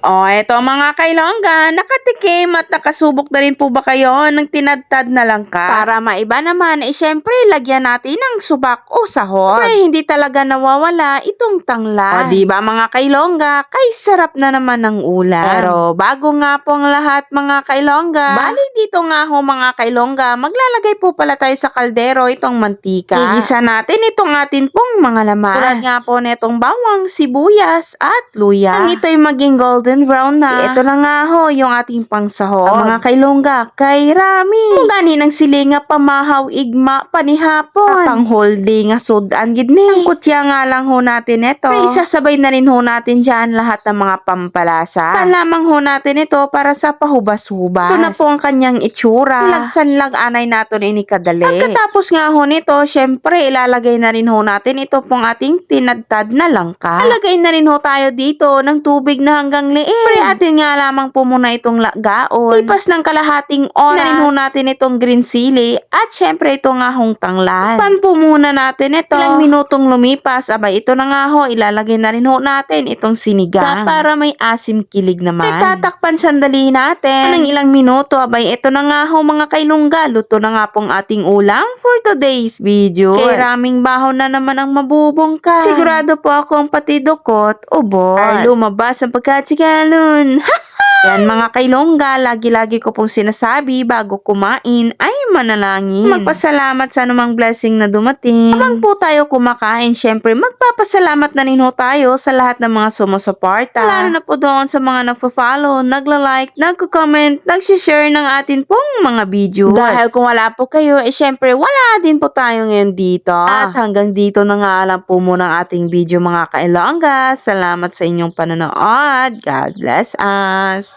O, eto mga kailongga, nakatikim at nakasubok na rin po ba kayo ng tinadtad na langka? Para maiba naman, eh syempre, lagyan natin ng subak o sahod. Siyempre, hindi talaga nawawala itong tanglan. O, di ba mga kailongga, kay sarap na naman ng ulam. Pero, bago nga po ang lahat mga kailongga, bali dito nga ho mga kailongga, maglalagay po pala tayo sa kaldero itong mantika. Igisa natin itong atin pong mga lamas. Tulad nga po netong bawang, sibuyas, at luya. Ang ito'y maging golden brown na. Ito na nga ho, yung ating pangsahod. Ang mga kailongga, kay Rami. Kung gani ng silinga, pamahaw, igma, panihapon. Pang holding, sudan, gid ni. Ang kutya nga lang ho natin ito. Pero isasabay na rin ho natin dyan lahat ng mga pampalasa. Palamang ho natin ito para sa pahubas-hubas. Ito na po ang kanyang itsura. Lagsan lang anay natin ini kadali. Pagkatapos nga ho nito, syempre ilalagay na rin ho natin ito pong ating tinadtad na langka. Lalagay na rin ho tayo dito ng tubig na hanggang liit. Pre atin nga lamang po muna itong lagaon. Ipas ng kalahating oras. Ho natin itong green sili at syempre ito nga hong tanglan. Pan po muna natin ito. Ilang minutong lumipas, abay ito na nga ho, ilalagay na rin ho natin itong sinigang. para may asim kilig naman. Tatakpan sandali natin. Anong ilang minuto, abay ito na nga ho mga kailungga. Luto na nga pong ating ulam for today's video. Kay raming bahaw na naman ang mabubongka. Sigurado po ako ang pati dukot, ubos. Ay, lumabas ang pagkatsigalon. Yan mga kailongga, lagi-lagi ko pong sinasabi bago kumain ay manalangin. Magpasalamat sa anumang blessing na dumating. Habang po tayo kumakain, syempre magpapasalamat na rin ho tayo sa lahat ng mga sumusuporta. Lalo na po doon sa mga nagpo-follow, nagla-like, nagko-comment, nag-share ng atin pong mga videos. Dahil kung wala po kayo, eh syempre wala din po tayo ngayon dito. At hanggang dito na nga lang po muna ang ating video mga kailongga. Salamat sa inyong panonood. God bless us.